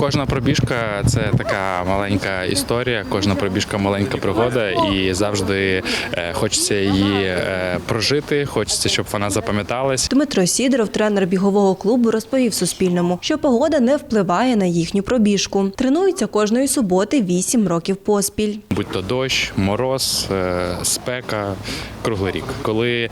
Кожна пробіжка це така маленька історія, кожна пробіжка маленька пригода, і завжди е, хочеться її е, прожити. Хочеться, щоб вона запам'яталась. Дмитро Сідоров, тренер бігового клубу, розповів Суспільному, що погода не впливає на їхню пробіжку. Тренуються кожної суботи 8 років поспіль. Будь то дощ, мороз, е, спека, круглий рік. Коли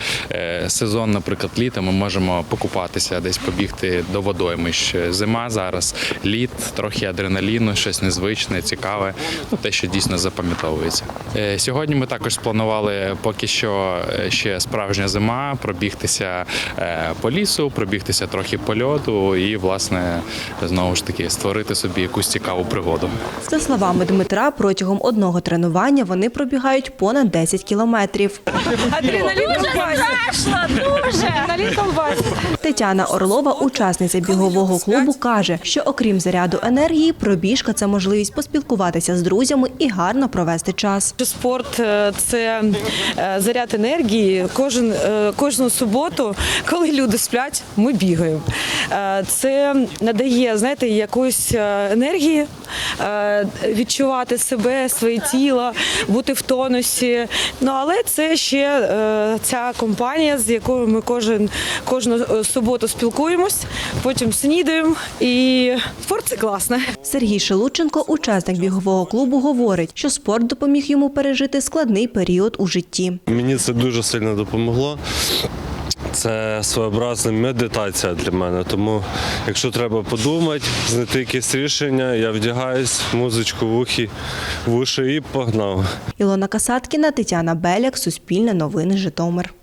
сезон, наприклад, літа, ми можемо покупатися, десь побігти до водоймищ. Зима зараз, літ, трохи адреналіну, щось незвичне, цікаве, ну те, що дійсно запам'ятовується. Е, Сьогодні ми також спланували поки що е, ще справжня зима, пробігтися е, по лісу, пробігтися трохи по льоду і, власне, знову ж таки створити собі якусь цікаву пригоду. За словами Дмитра, протягом одного тренування вони пробігають понад 10 кілометрів. Адреналін страшно, дуже. Адреналін колбасить. Тетяна Орлова, учасниця бігового клубу, каже, що окрім заряду енергії, пробіжка це можливість поспілкуватися з друзями і гарно провести час. Спорт це е, заряд енергії. Кожен е, кожну суботу, коли люди сплять, ми бігаємо. Е, Це надає, знаєте, якоїсь е, енергії, е, відчувати себе, своє тіло, бути в тонусі. Ну але це ще ця компанія, з якою ми кожен кожну суботу спілкуємось, потім снідаємо. І спорт це класно. Сергій Шелудченко, учасник бігового клубу, говорить, що спорт допоміг йому пережити складний період у житті. Мені це дуже сильно допомогло. Це своєобразна медитація для мене. Тому, якщо треба подумати, знайти якесь рішення, я вдягаюсь, музичку в ухі, в уші і погнав. Ілона Касаткіна, Тетяна Беляк, Суспільне новини, Житомир.